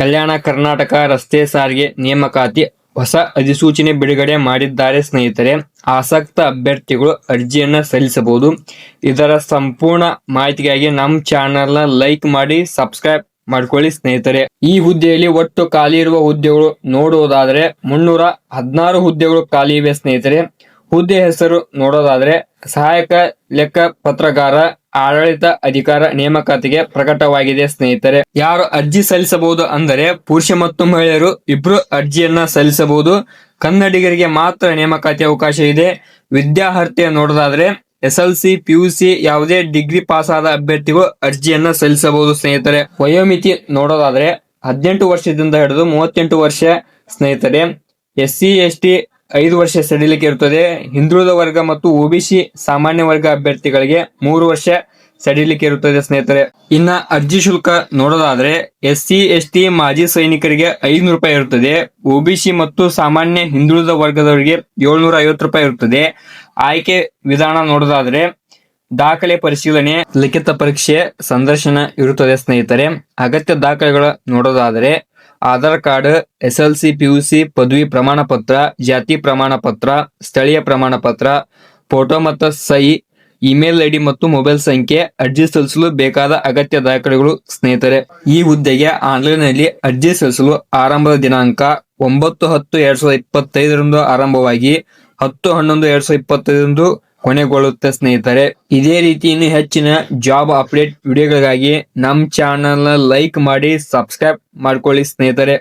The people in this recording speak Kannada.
ಕಲ್ಯಾಣ ಕರ್ನಾಟಕ ರಸ್ತೆ ಸಾರಿಗೆ ನೇಮಕಾತಿ ಹೊಸ ಅಧಿಸೂಚನೆ ಬಿಡುಗಡೆ ಮಾಡಿದ್ದಾರೆ ಸ್ನೇಹಿತರೆ. ಆಸಕ್ತ ಅಭ್ಯರ್ಥಿಗಳು ಅರ್ಜಿಯನ್ನು ಸಲ್ಲಿಸಬಹುದು. ಇದರ ಸಂಪೂರ್ಣ ಮಾಹಿತಿಗಾಗಿ ನಮ್ಮ ಚಾನೆಲ್ನ ಲೈಕ್ ಮಾಡಿ, ಸಬ್ಸ್ಕ್ರೈಬ್ ಮಾಡ್ಕೊಳ್ಳಿ ಸ್ನೇಹಿತರೆ. ಈ ಹುದ್ದೆಯಲ್ಲಿ ಒಟ್ಟು ಖಾಲಿ ಇರುವ ಹುದ್ದೆಗಳು ನೋಡುವುದಾದರೆ ಮುನ್ನೂರ ಹದಿನಾರು ಹುದ್ದೆಗಳು ಖಾಲಿ ಇವೆ ಸ್ನೇಹಿತರೆ. ಹುದ್ದೆ ಹೆಸರು ನೋಡೋದಾದ್ರೆ ಸಹಾಯಕ ಲೆಕ್ಕ ಪತ್ರಗಾರ, ಆಡಳಿತ ಅಧಿಕಾರ ನೇಮಕಾತಿಗೆ ಪ್ರಕಟವಾಗಿದೆ ಸ್ನೇಹಿತರೆ. ಯಾರು ಅರ್ಜಿ ಸಲ್ಲಿಸಬಹುದು ಅಂದರೆ ಪುರುಷ ಮತ್ತು ಮಹಿಳೆಯರು ಇಬ್ರು ಅರ್ಜಿಯನ್ನ ಸಲ್ಲಿಸಬಹುದು. ಕನ್ನಡಿಗರಿಗೆ ಮಾತ್ರ ನೇಮಕಾತಿ ಅವಕಾಶ ಇದೆ. ವಿದ್ಯಾರ್ಹತೆ ನೋಡೋದಾದ್ರೆ S L C P U C ಯಾವುದೇ ಡಿಗ್ರಿ ಪಾಸ್ ಆದ ಅಭ್ಯರ್ಥಿಗಳು ಅರ್ಜಿಯನ್ನ ಸಲ್ಲಿಸಬಹುದು ಸ್ನೇಹಿತರೆ. ವಯೋಮಿತಿ ನೋಡೋದಾದ್ರೆ ಹದಿನೆಂಟು ವರ್ಷದಿಂದ ಹಿಡಿದು ಮೂವತ್ತೆಂಟು ವರ್ಷ ಸ್ನೇಹಿತರೆ. ಎಸ್ ಸಿ ಎಸ್ ಟಿ ಐದು ವರ್ಷ ಸಡಿಲಿಕೆ ಇರುತ್ತದೆ ಹಿಂದುಳಿದ ವರ್ಗ ಮತ್ತು ಒಬಿಸಿ ಸಾಮಾನ್ಯ ವರ್ಗ ಅಭ್ಯರ್ಥಿಗಳಿಗೆ ಮೂರು ವರ್ಷ ಸಡಿಲಿಕೆ ಇರುತ್ತದೆ ಸ್ನೇಹಿತರೆ. ಇನ್ನ ಅರ್ಜಿ ಶುಲ್ಕ ನೋಡೋದಾದ್ರೆ ಎಸ್ ಸಿ ಎಸ್ ಟಿ ಮಾಜಿ ಸೈನಿಕರಿಗೆ ಐದುನೂರು ರೂಪಾಯಿ ಇರುತ್ತದೆ ಒಬಿಸಿ ಮತ್ತು ಸಾಮಾನ್ಯ ಹಿಂದುಳಿದ ವರ್ಗದವರಿಗೆ ಏಳ್ನೂರ ಐವತ್ತು ರೂಪಾಯಿ ಇರುತ್ತದೆ ಆಯ್ಕೆ ವಿಧಾನ ನೋಡೋದಾದ್ರೆ ದಾಖಲೆ ಪರಿಶೀಲನೆ, ಲಿಖಿತ ಪರೀಕ್ಷೆ, ಸಂದರ್ಶನ ಇರುತ್ತದೆ ಸ್ನೇಹಿತರೆ. ಅಗತ್ಯ ದಾಖಲೆಗಳ ನೋಡೋದಾದ್ರೆ Aadhaar card, S L C, P U C, ಪದವಿ ಪ್ರಮಾಣ ಪತ್ರ ಜಾತಿ ಪ್ರಮಾಣ ಪತ್ರ ಸ್ಥಳೀಯ ಪ್ರಮಾಣ ಪತ್ರ ಫೋಟೋ ಮತ್ತು ಸಹಿ, ಇಮೇಲ್ ಐಡಿ ಮತ್ತು ಮೊಬೈಲ್ ಸಂಖ್ಯೆ, ಅರ್ಜಿ ಸಲ್ಲಿಸಲು ಬೇಕಾದ ಅಗತ್ಯ ದಾಖಲೆಗಳು. ಸ್ನೇಹಿತರೆ, ಈ ಹುದ್ದೆಗೆ ಆನ್ಲೈನ್ನಲ್ಲಿ ಅರ್ಜಿ ಸಲ್ಲಿಸಲು ಆರಂಭದ ದಿನಾಂಕ ಒಂಬತ್ತು ಹತ್ತು ಎರಡ್ ಸಾವಿರದ ಇಪ್ಪತ್ತೈದರಂದು ಆರಂಭವಾಗಿ ಹತ್ತು ಹನ್ನೊಂದು ಎರಡ್ ಸಾವಿರದ ಇಪ್ಪತ್ತೈದರಂದು ಕೊನೆಗೊಳ್ಳುತ್ತೆ ಸ್ನೇಹಿತರೆ, ಇದೇ ರೀತಿ ಇನ್ನು ಹೆಚ್ಚಿನ ಜಾಬ್ ಅಪ್ಡೇಟ್ ವಿಡಿಯೋಗಳಿಗಾಗಿ ನಮ್ಮ ಚಾನಲ್ನ ಲೈಕ್ ಮಾಡಿ ಸಬ್ಸ್ಕ್ರೈಬ್ ಮಾಡ್ಕೊಳ್ಳಿ ಸ್ನೇಹಿತರೆ.